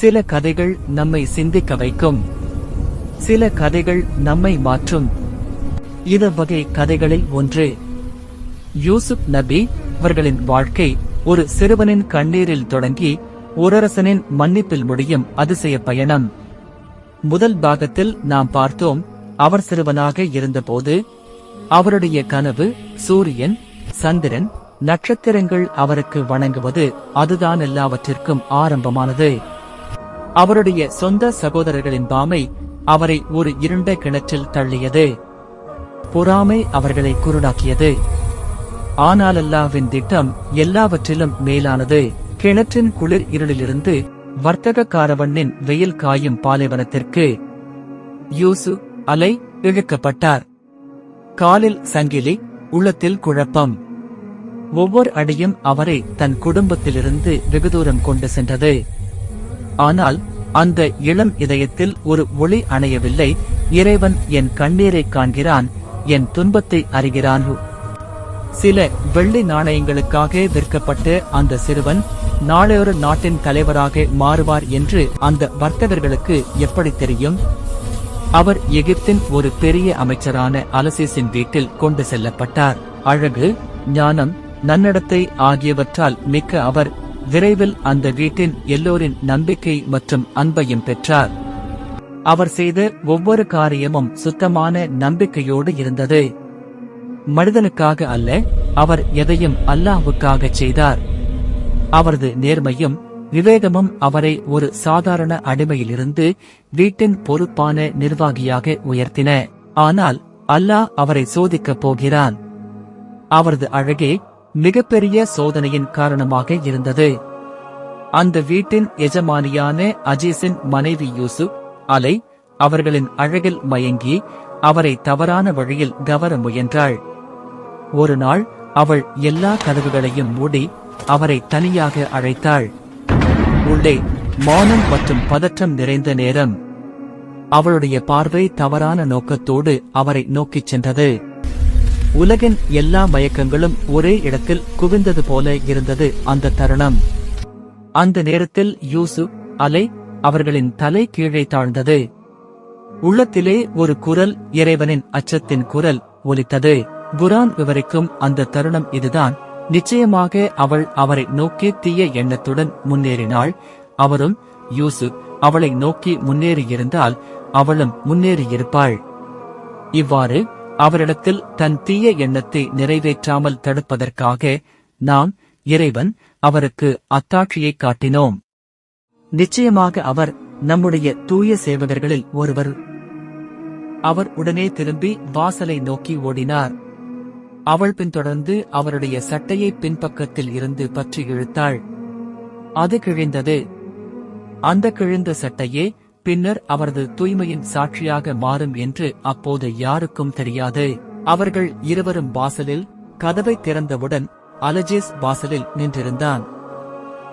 சில கதைகள் நம்மை சிந்திக்க வைக்கும். சில கதைகள் நம்மை மாற்றும். இது வகை கதைகளில் ஒன்று யூசுப் நபி அவர்களின் வாழ்க்கை ஒரு சிறுவனின் கண்ணீரில் தொடங்கி ஓரரசனின் மன்னிப்பில் முடியும் அதிசய பயணம். முதல் பாகத்தில் நாம் பார்த்தோம் அவர் சிறுவனாக இருந்தபோது அவருடைய கனவு சூரியன் சந்திரன் நட்சத்திரங்கள் அவருக்கு வணங்குவது அதுதான் எல்லாவற்றிற்கும் ஆரம்பமானது. அவருடைய சொந்த சகோதரர்களின் பாமை அவரை ஒரு இருண்ட கிணற்றில் தள்ளியது. பொறாமை அவர்களை குருடாக்கியது. ஆனால் அல்லாவின் திட்டம் எல்லாவற்றிலும் மேலானது. கிணற்றின் குளிர் இருளிலிருந்து வர்த்தக காரவண்ணின் வெயில் காயும் பாலைவனத்திற்கு யூசு அலை இழுக்கப்பட்டார். காலில் சங்கிலி உள்ளத்தில் குழப்பம். ஒவ்வொரு அடியும் அவரை தன் குடும்பத்திலிருந்து வெகு தூரம் கொண்டு சென்றது. ஆனால் அந்த இளம் இதயத்தில் ஒரு ஒளி அணையவில்லை. இறைவன் என் கண்ணீரை காண்கிறான் என் துன்பத்தை அறிகிறான்? சில வெள்ளி நாணயங்களுக்காக விற்கப்பட்ட அந்த சிறுவன் நாளையொரு நாட்டின் தலைவராக மாறுவார் என்று அந்த வர்த்தகர்களுக்கு எப்படி தெரியும்? அவர் எகிப்தின் ஒரு பெரிய அமைச்சரான அலசீஸின் வீட்டில் கொண்டு செல்லப்பட்டார். அழகு ஞானம் நன்னடத்தை ஆகியவற்றால் மிக்க அவர் விரைவில் அந்த வீட்டின் எல்லோரின் நம்பிக்கை மற்றும் அன்பையும் பெற்றார். அவர் செய்த ஒவ்வொரு காரியமும் சுத்தமான நம்பிக்கையோடு இருந்தது. மனிதனுக்காக அல்ல அவர் எதையும் அல்லாஹ்வுக்காக செய்தார். அவரது நேர்மையும் விவேகமும் அவரை ஒரு சாதாரண அடிமையிலிருந்து வீட்டின் பொறுப்பான நிர்வாகியாக உயர்த்தின. ஆனால் அல்லாஹ் அவரை சோதிக்கப் போகிறான். அவரது அழகே மிகப்பெரிய சோதனையின் காரணமாக இருந்தது. அந்த வீட்டின் எஜமானியான அஜீஸின் மனைவி யூசுப் அலை அவர்களின் அழகில் மயங்கி அவரை தவறான வழியில் கவர முயன்றாள். ஒரு நாள் அவள் எல்லா கதவுகளையும் மூடி அவரை தனியாக அழைத்தாள். உள்ளே மௌனம் மற்றும் பதற்றம் நிறைந்த நேரம். அவளுடைய பார்வை தவறான நோக்கத்தோடு அவரை நோக்கிச் சென்றது. உலகின் எல்லா மயக்கங்களும் ஒரே இடத்தில் குவிந்தது போல இருந்தது அந்த தருணம். அந்த நேரத்தில் யூசு அலை அவர்களின் தலை கீழே தாழ்ந்தது. உள்ளத்திலே ஒரு குரல் இறைவனின் அச்சத்தின் குரல் ஒலித்தது. குரான் விவரிக்கும் அந்த தருணம் இதுதான். நிச்சயமாக அவள் அவரை நோக்கி தீய எண்ணத்துடன் முன்னேறினாள். அவரும் யூசு அவளை நோக்கி முன்னேறியிருந்தால் அவளும் முன்னேறியிருப்பாள். இவ்வாறு அவரிடத்தில் தன் தீய எண்ணத்தை நிறைவேற்றாமல் தடுப்பதற்காக நாம் இறைவன் அவருக்கு அத்தாட்சியை காட்டினோம். நிச்சயமாக அவர் நம்முடைய தூய சேவகர்களில் ஒருவர். அவர் உடனே திரும்பி வாசலை நோக்கி ஓடினார். அவள் பின்தொடர்ந்து அவருடைய சட்டையை பின்பக்கத்தில் இருந்து பற்றி இழுத்தாள். அது கிழிந்தது. அந்த கிழிந்த சட்டையே பின்னர் அவரது தூய்மையின் சாட்சியாக மாறும் என்று அப்போது யாருக்கும் தெரியாது. அவர்கள் இருவரும் வாசலில் கதவை திறந்தவுடன் அலஜேஸ் வாசலில் நின்றிருந்தான்.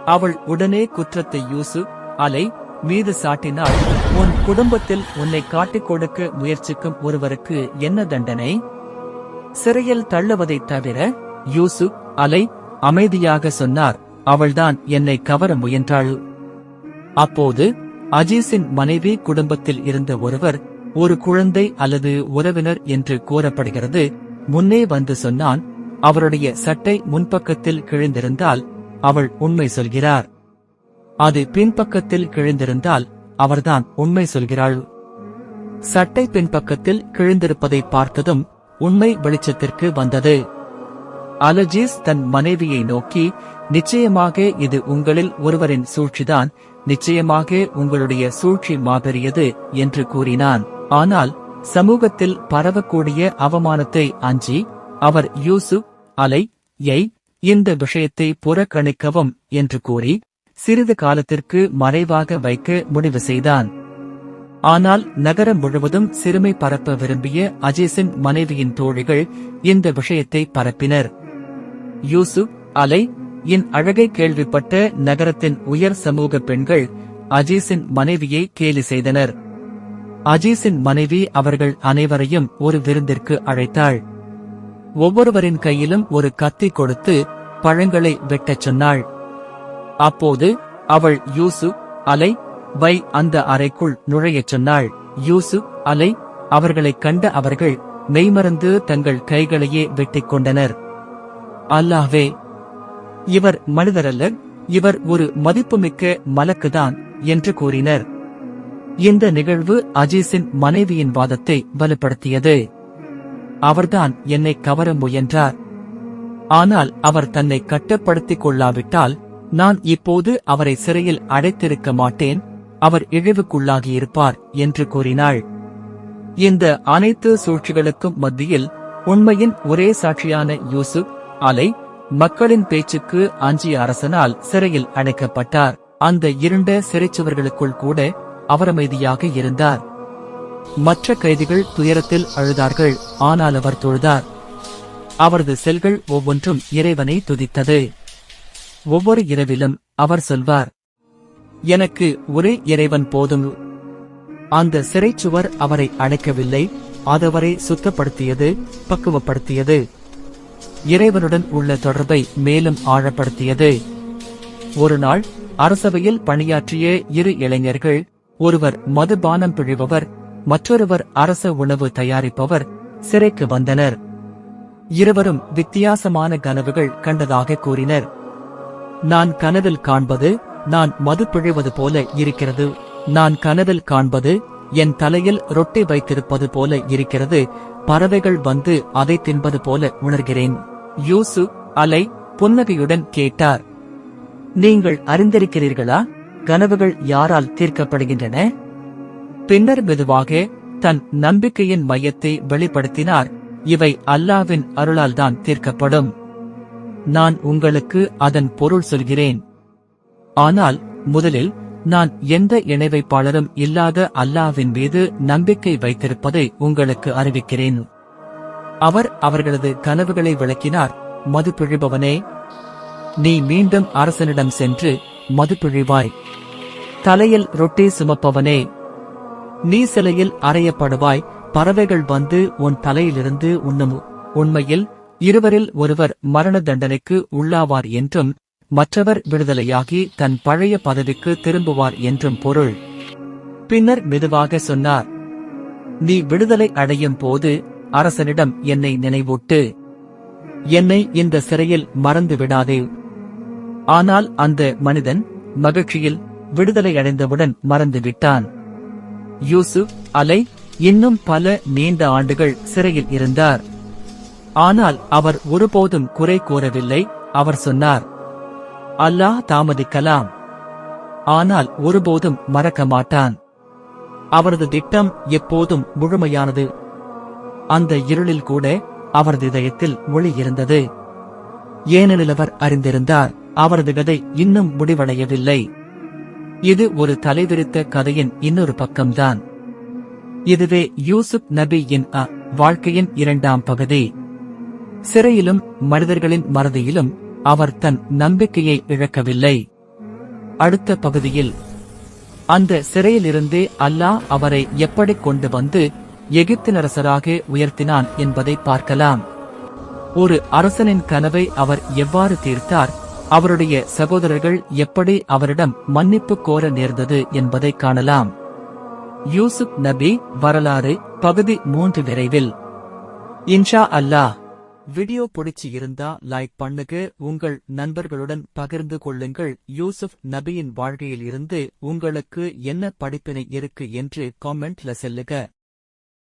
அவள் உடனே குற்றத்தை யூசு அலை மீது சாட்டினாள் உன் குடும்பத்தில் உன்னை காட்டிக் கொடுக்க முயற்சிக்கும் ஒருவருக்கு என்ன தண்டனை? சிறையில் தள்ளுவதைத் தவிர யூசு அலை அமைதியாக சொன்னார். அவள்தான் என்னை கவர முயன்றாள். அப்போது அஜீஸின் மனைவி குடும்பத்தில் இருந்த ஒருவர் ஒரு குழந்தை அல்லது உறவினர் என்று கூறப்படுகிறது முன்னே வந்து சொன்னான் அவருடைய சட்டை முன்பக்கத்தில் கிழிந்திருந்தால் அவள் உண்மை சொல்கிறார் அது பின்பக்கத்தில் கிழிந்திருந்தால் அவர்தான் உண்மை சொல்கிறாள். சட்டை பின்பக்கத்தில் கிழிந்திருப்பதை பார்த்ததும் உண்மை வெளிச்சத்திற்கு வந்தது. அலஜீஸ் தன் மனைவியை நோக்கி நிச்சயமாக இது உங்களில் ஒருவரின் சூழ்ச்சிதான் நிச்சயமாக உங்களுடைய சூழ்ச்சி மாபெரியது என்று கூறினான். ஆனால் சமூகத்தில் பரவக்கூடிய அவமானத்தை அஞ்சி அவர் யூசுப் அலை யை இந்த விஷயத்தை புறக்கணிக்கவும் என்று கூறி சிறிது காலத்திற்கு மறைவாக வைக்க முடிவு செய்தான். ஆனால் நகரம் முழுவதும் சிறுமை பரப்ப விரும்பிய அஜேசின் மனைவியின் தோழிகள் இந்த விஷயத்தை பரப்பினர். யூசுப் அலை என் அழகை கேள்விப்பட்ட நகரத்தின் உயர் சமூக பெண்கள் அஜீஸின் மனைவியை கேலி செய்தனர். அஜீஸின் மனைவி அவர்கள் அனைவரையும் ஒரு விருந்திற்கு அழைத்தாள். ஒவ்வொருவரின் கையிலும் ஒரு கத்தி கொடுத்து பழங்களை வெட்டச் சொன்னாள். அப்போது அவள் யூசு அலை வை அந்த அறைக்குள் நுழையச் சொன்னாள். யூசுப் அலை அவர்களை கண்ட அவர்கள் மெய்மறந்து தங்கள் கைகளையே வெட்டிக் கொண்டனர். அல்லாஹ்வே இவர் மனிதரல்ல இவர் ஒரு மதிப்புமிக்க மலக்குதான் என்று கூறினர். இந்த நிகழ்வு அஜீஸின் மனைவியின் வாதத்தை வலுப்படுத்தியது. அவர்தான் என்னை கவர முயன்றார். ஆனால் அவர் தன்னை கட்டுப்படுத்திக் கொள்ளாவிட்டால் நான் இப்போது அவரை சிறையில் அடைத்திருக்க மாட்டேன் அவர் இழிவுக்குள்ளாகியிருப்பார் என்று கூறினாள். இந்த அனைத்து சூழ்ச்சிகளுக்கும் மத்தியில் உண்மையின் ஒரே சாட்சியான யூசுப் அலை மக்களின் பேச்சுக்கு அஞ்சிய அரசனால் சிறையில் அடைக்கப்பட்டார். அந்த இருண்ட சிறைச்சுவர்களுக்குள் கூட அவர் அமைதியாக இருந்தார். மற்ற கைதிகள் துயரத்தில் அழுதார்கள். ஆனால் அவர் தொழுதார். அவரது செல்கள் ஒவ்வொன்றும் இறைவனை துதித்தது. ஒவ்வொரு இரவிலும் அவர் சொல்வார். எனக்கு ஒரே இறைவன் போதும். அந்த சிறைச்சுவர் அவரை அடைக்கவில்லை. அதுவரை சுத்தப்படுத்தியது பக்குவப்படுத்தியது. இறைவனுடன் உள்ள தொடர்பை மேலும் ஆழப்படுத்தியது. ஒரு நாள் அரசவையில் பணியாற்றிய இரு இளைஞர்கள் ஒருவர் மதுபானம் பிழிபவர் மற்றொருவர் அரச உணவு தயாரிப்பவர் சிறைக்கு வந்தனர். இருவரும் வித்தியாசமான கனவுகள் கண்டதாக கூறினர். நான் கனவில் காண்பது நான் மது பிழிவது போல இருக்கிறது. நான் கனவில் காண்பது என் தலையில் ரொட்டி வைத்திருப்பது போல இருக்கிறது. பறவைகள் வந்து அதை தின்பது போல உணர்கிறேன். யூசு அலை புன்னகையுடன் கேட்டார். நீங்கள் அறிந்திருக்கிறீர்களா? கனவுகள் யாரால் தீர்க்கப்படுகின்றன? பின்னர் மெதுவாக தன் நம்பிக்கையின் மையத்தை வெளிப்படுத்தினார். இவை அல்லாவின் அருளால்தான் தீர்க்கப்படும். நான் உங்களுக்கு அதன் பொருள் சொல்கிறேன். ஆனால் முதலில் நான் எந்த இணைவைப்பாளரும் இல்லாத அல்லாவின் மீது நம்பிக்கை வைத்திருப்பதை உங்களுக்கு அறிவிக்கிறேன். அவர் அவர்களது கனவுகளை விளக்கினார். மது பிழிபவனே நீ மீண்டும் அரசனிடம் சென்று மது பிழிவாய் தலையில் ரொட்டி சுமப்பவனே நீ சிலையில் அறையப்படுவாய். பறவைகள் வந்து உன் தலையிலிருந்து உண்ணும் உண்மையில் இருவரில் ஒருவர் மரண தண்டனைக்கு உள்ளாவார் என்றும் மற்றவர் விடுதலையாகி தன் பழைய பதவிக்கு திரும்புவார் என்றும் பொருள். பின்னர் மெதுவாக சொன்னார் நீ விடுதலை அடையும் போது அரசனிடம் என்னை நினைவூட்டு. என்னை இந்த சிறையில் மறந்து விடாதே. ஆனால் அந்த மனிதன் மகிழ்ச்சியில் விடுதலை அடைந்தவுடன் மறந்துவிட்டான் யூசுப் அலை இன்னும் பல நீண்ட ஆண்டுகள் சிறையில் இருந்தார். ஆனால் அவர் ஒருபோதும் குறை கூறவில்லை அவர் சொன்னார் அல்லாஹ் தாமதிக்கலாம். ஆனால் ஒருபோதும் மறக்க மாட்டான். அவரது திட்டம் எப்போதும் முழுமையானது அந்த இருளில் கூட அவரது இதயத்தில் ஒளி இருந்தது. ஏனெனில் அவர் அறிந்திருந்தார் அவரது கதை இன்னும் முடிவடையவில்லை. இது ஒரு தலைவிரித்த கதையின் இன்னொரு பக்கம்தான். இதுவே யூசுப் நபியின் அ வாழ்க்கையின் இரண்டாம் பகுதி. சிறையிலும் மனிதர்களின் மறதியிலும் அவர் தன் நம்பிக்கையை இழக்கவில்லை. அடுத்த பகுதியில் அந்த சிறையிலிருந்தே அல்லாஹ் அவரை எப்படி கொண்டு வந்து எகிப்தின் அரசராக உயர்த்தினான் என்பதை பார்க்கலாம். ஒரு அரசனின் கனவை அவர் எவ்வாறு தீர்த்தார்? அவருடைய சகோதரர்கள் எப்படி அவரிடம் மன்னிப்பு கோர நேர்ந்தது என்பதை காணலாம். யூசுப் நபி வரலாறு பகுதி மூன்று விரைவில். இன்ஷா அல்லாஹ். வீடியோ பிடிச்சி இருந்தா லைக் பண்ணுங்க உங்கள் நண்பர்களுடன் பகிர்ந்து கொள்ளுங்கள். யூசுப் நபியின் வாழ்க்கையில் இருந்து உங்களுக்கு என்ன படிப்பினை இருக்கு என்று காமெண்ட்ல செல்லுக